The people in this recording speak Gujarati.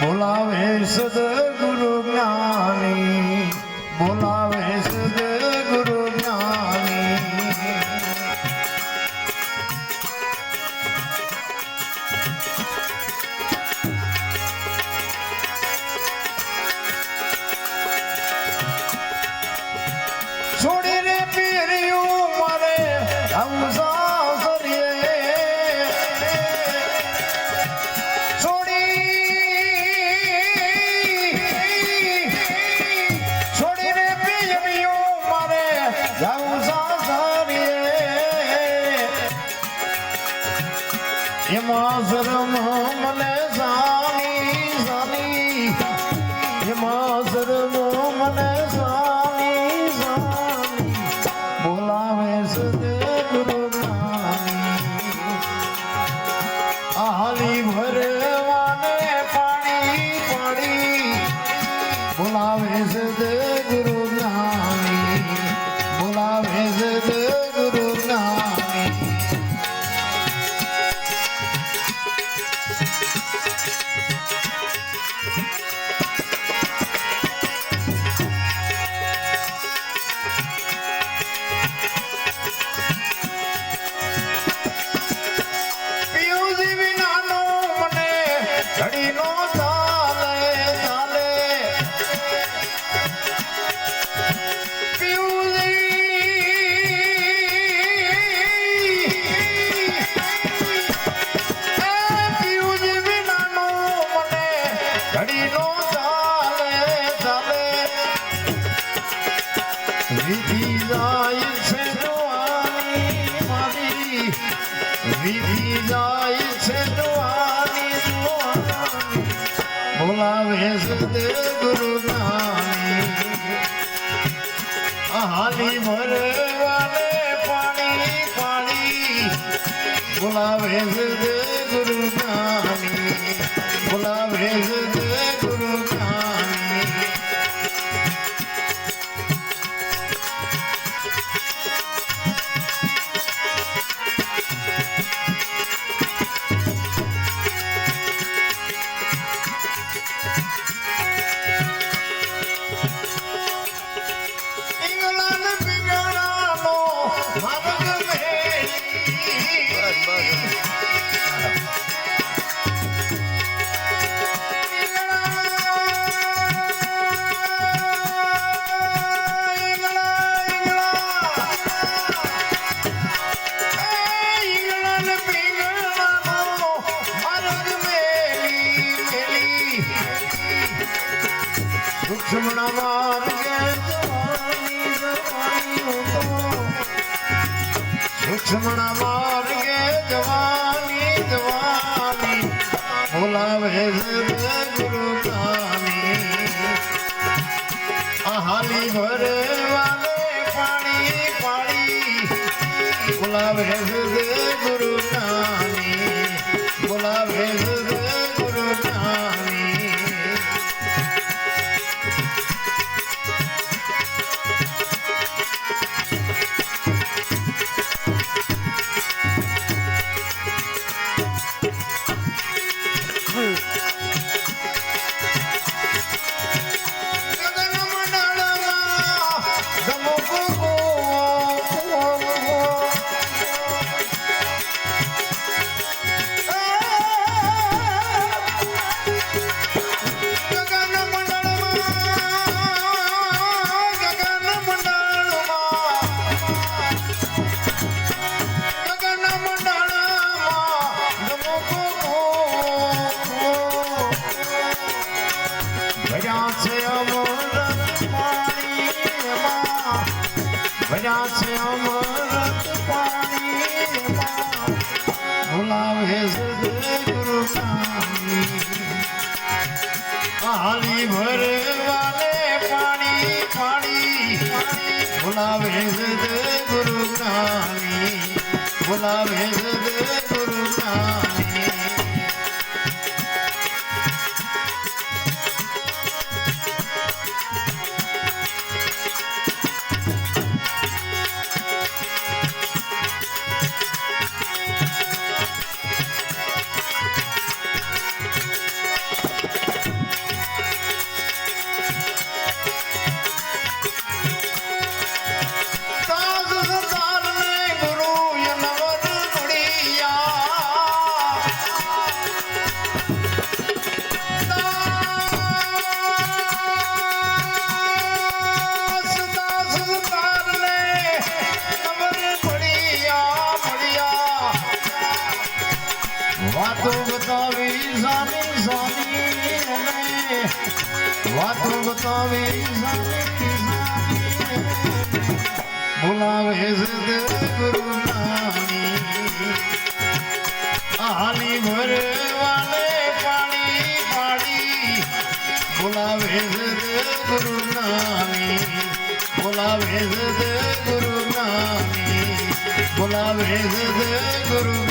બોલાવે સદગુરુ જ્ઞાની બોલાવે સદગુરુ જ્ઞાની. છોડીને જાય છે જોવાની મારી વિધિ જાય છે જોવાની જોવાની બોલાવે સદે ગુરુ નાની હાલી ભરવાને પાણી પાણી બોલાવે સૂક્ષ્મના માર્ગે. સૂક્ષ્મના માર્ગે જવાની જવાની બોલાવે ગુરુ હાલી ભરવાને પાણી પાણી બોલાવે ગુરુ છે અમરત પાણીમાં બોલાવે સદગુરુ નામી હાલી ભરવાને પાણી પાણી. બોલાવે ગુરુ નામી બોલાવે સ્વામી સામી સામી વાતો બતાવી બોલાવે સદ ગુરુ નામી આલી ભરવાને પાણી પાડી. બોલાવે સદ ગુરુ નામી બોલાવે ગુરુ નામી બોલાવે સદ ગુરુ